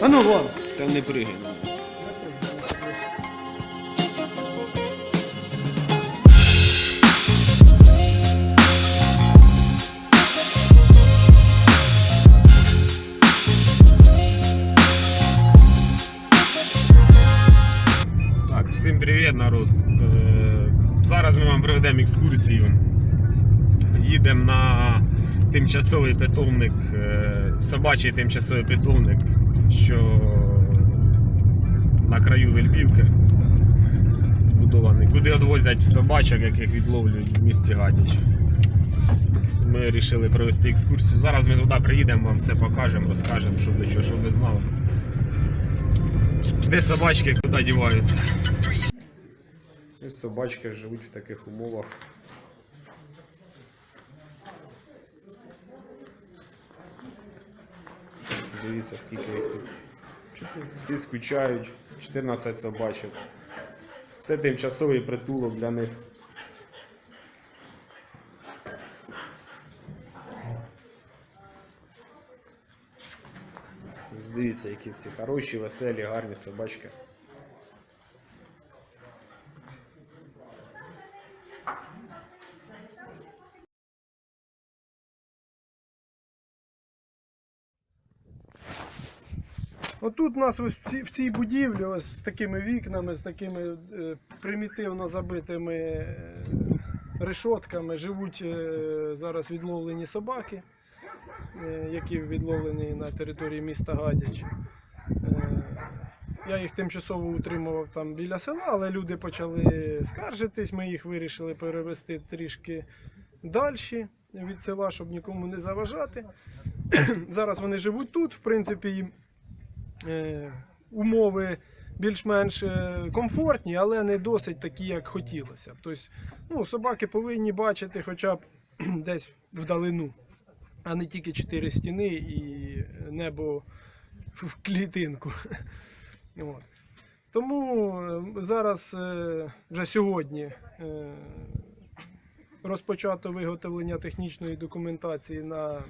А ну вон. Там не пригай. Всім привіт, народ. Е, Зараз ми вам проведемо екскурсію. Їдемо на тимчасовий питомник, е, собачий тимчасовий питомник, що на краю Вельбівки збудований, куди відвозять собачок, яких відловлюють в місті Гадяч. Ми вирішили провести екскурсію. Зараз ми туди приїдемо, вам все покажемо, розкажемо, що до чого, щоб ви знали. Де собачки, куди діваються. Собачки живуть в таких умовах. Дивіться, скільки їх тут. Всі скучають, 14 собачок. Це тимчасовий притулок для них. Дивіться, які всі хороші, веселі, гарні собачки. Отут у нас ось в цій, будівлі, ось з такими вікнами, з такими е, примітивно забитими е, решотками живуть е, зараз відловлені собаки, які відловлені на території міста Гадяч. Я їх тимчасово утримував там біля села, але люди почали скаржитись, ми їх вирішили перевести трішки далі від села, щоб нікому не заважати. Зараз вони живуть тут, в принципі, їм умови більш-менш е, комфортні, але не досить такі, як хотілося. Тобто, ну, собаки повинні бачити хоча б десь вдалину, а не тільки чотири стіни і небо в клітинку. От. Тому е, зараз е, вже сьогодні е, розпочато виготовлення технічної документації на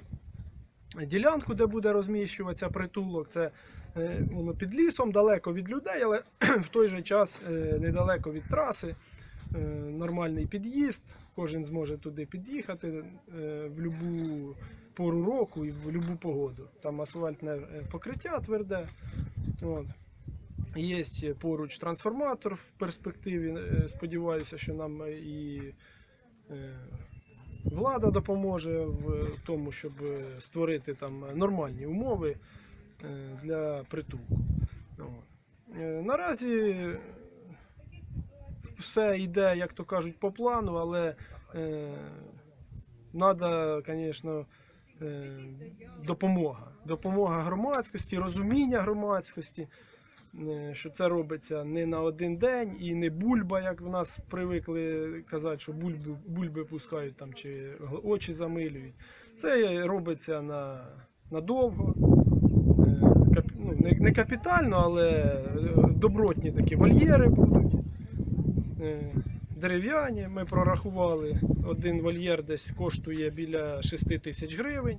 ділянку, де буде розміщуватися притулок. Це е, воно під лісом, далеко від людей, але в той же час е, недалеко від траси. Е, Нормальний під'їзд, кожен зможе туди під'їхати в будь-яку пору року і в будь-яку погоду. Там асфальтне покриття тверде. От. Є поруч трансформатор в перспективі. Сподіваюся, що нам і влада допоможе в тому, щоб створити там нормальні умови е, для притулку. Е, Наразі все йде, як то кажуть, по плану, але треба, звісно, е, допомога. Допомога громадськості, розуміння громадськості, що це робиться не на один день і не бульба, як в нас привикли казати, що бульби, бульби пускають там чи очі замилюють. Це робиться на, надовго. Е, ну, не, капітально, але е, добротні такі вольєри будуть. Е, Дерев'яні ми прорахували. Один вольєр десь коштує біля 6 тисяч гривень.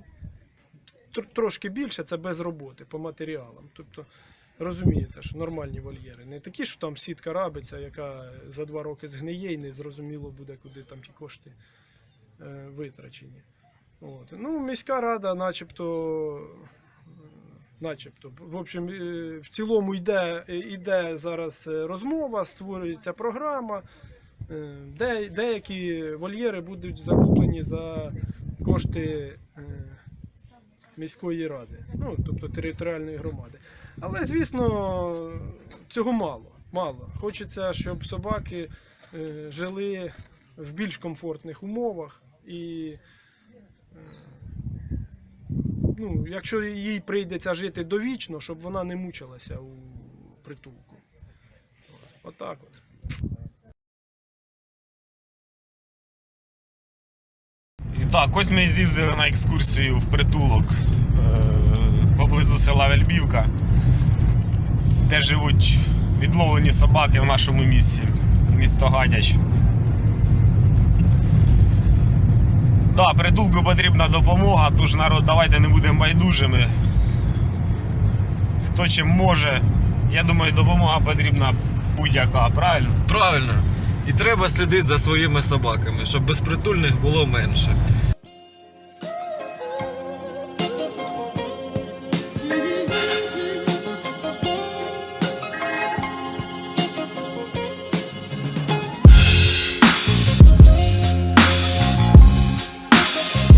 Трошки більше це без роботи по матеріалам. Тобто розумієте, що нормальні вольєри. Не такі, що там сітка рабиться, яка за два роки згниє і не зрозуміло буде, куди там ті кошти е, витрачені. От. Ну, міська рада, начебто, начебто, в общем, е, в цілому йде, йде зараз е, розмова, створюється програма. Е, Де, деякі вольєри будуть закуплені за кошти міської ради, ну, тобто територіальної громади. Але, звісно, цього мало. мало. Хочеться, щоб собаки е, жили в більш комфортних умовах. І е, ну, якщо їй прийдеться жити довічно, щоб вона не мучилася у притулку. Отак от. Так, ось ми з'їздили на екскурсію в притулок села Вельбівка, де живуть відловлені собаки в нашому місті, місто Гадяч. Да, притулку потрібна допомога, тож народ, давайте не будемо байдужими. Хто чим може. Я думаю, допомога потрібна будь-яка, правильно? Правильно. І треба слідити за своїми собаками, щоб безпритульних було менше.